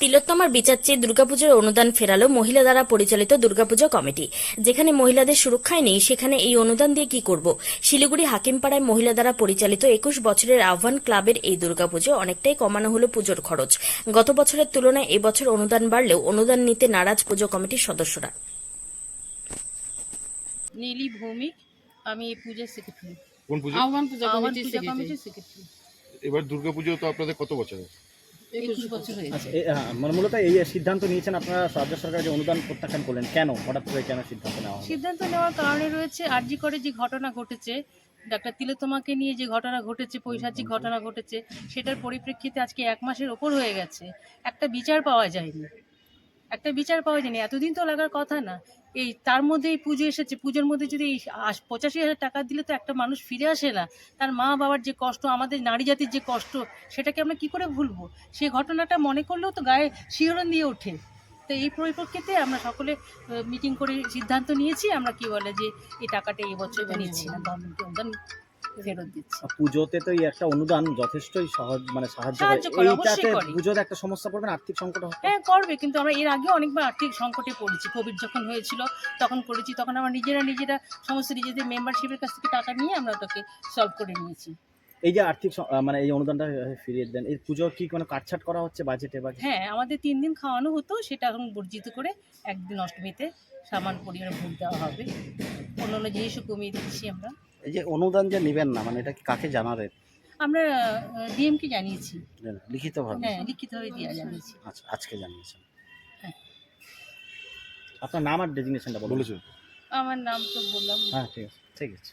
তিলোত্তমার বিচার চেয়ে দুর্গাপুজোর অনুদান ফেরালো মহিলা দ্বারা পরিচালিত দুর্গাপুজো কমিটি। যেখানে মহিলাদের সুরক্ষায় নেই সেখানে এই অনুদান দিয়ে কি করব? শিলিগুড়ি হাকিমপাড়ায় মহিলা দ্বারা পরিচালিত একুশ বছরের আহ্বান ক্লাবের এই দুর্গাপুজো অনেকটাই কমানো হলো পুজোর খরচ। গত বছরের তুলনায় এবছর অনুদান বাড়লেও অনুদান নিতে নারাজ পুজো কমিটির সদস্যরা। নীলি ভৌমিক আমি এই পূজার সেক্রেটারি কোন পুজো? আহ্বান পূজা কমিটির পূজা কমিটির সেক্রেটারি এবার দুর্গাপুজো তো আপনাদের কত বছর মানে মূলত এই সিদ্ধান্ত নিয়েছেন আপনারা রাজ্য সরকার যে অনুদান প্রত্যাখ্যান করলেন কেন? হঠাৎ করে কেন সিদ্ধান্ত নেওয়া সিদ্ধান্ত নেওয়ার কারণে রয়েছে আরজি করে যে ঘটনা ঘটেছে ডাক্তার নিয়ে যে ঘটনা ঘটেছে পৈশাচিক ঘটনা ঘটেছে সেটার পরিপ্রেক্ষিতে আজকে এক মাসের ওপর হয়ে গেছে। একটা বিচার পাওয়া যায়নি। একটা বিচার পাওয়া যায়নি। এতদিন তো লাগার কথা না। এই তার মধ্যে এই পুজো এসেছে। পুজোর মধ্যে যদি এই পঁচাশি হাজার টাকা দিলে তো একটা মানুষ ফিরে আসে না। তার মা বাবার যে কষ্ট আমাদের নারী জাতির যে কষ্ট সেটাকে আমরা কি করে ভুলবো? সে ঘটনাটা মনে করলেও তো গায়ে শিহরণ দিয়ে ওঠে। তো এই পরিপ্রেক্ষিতে আমরা সকলে মিটিং করে সিদ্ধান্ত নিয়েছি। আমরা কি বলে যে এই টাকাটা এই বছর নিচ্ছি না। গভর্নমেন্ট অনুদান ফেরত দিচ্ছি। পুজোতে তো এই একটা অনুদান যথেষ্টই সহজ মানে সাহায্য করে। এইটাতে। পুজোতে একটা সমস্যা পড়বে আর্থিক সংকট হবে হ্যাঁ করবে কিন্তু আমরা এর আগেও অনেকবার আর্থিক সংকটে পড়েছি। কোভিড যখন হয়েছিল তখন করেছি তখন আমরা নিজেরা নিজেরা সমস্ত নিজেদের মেম্বারশিপের কাছ থেকে টাকা নিয়ে আমরা ওটাকে সলভ করে নিয়েছি। এই যে আর্থিক মানে এই অনুদানটা ফিরিয়ে দেন এই পুজোর কি কোনো কাটছাট করা হচ্ছে বাজেটে বা কিছু? হ্যাঁ আমাদের তিন দিন খাওয়ানো হতো সেটা এখন বর্জিত করে একদিন অষ্টমীতে সামান পরিমাণে ভোগ দেওয়া হবে। অন্য অন্য জিনিসও কমিয়ে দিচ্ছি আমরা। এই যে অনুদান যে নেবেন না মানে এটা কি কাকে জানালেন? আমরা ডিএমকে জানিয়েছি। লিখিতভাবে? হ্যাঁ লিখিতভাবে দিয়ে জানিয়েছি। আচ্ছা আজকে জানিয়েছেন। আপনার নাম আর ডেজিগনেশনটা বলুন। আমার নাম তো বললাম। হ্যাঁ ঠিক আছে ঠিক আছে।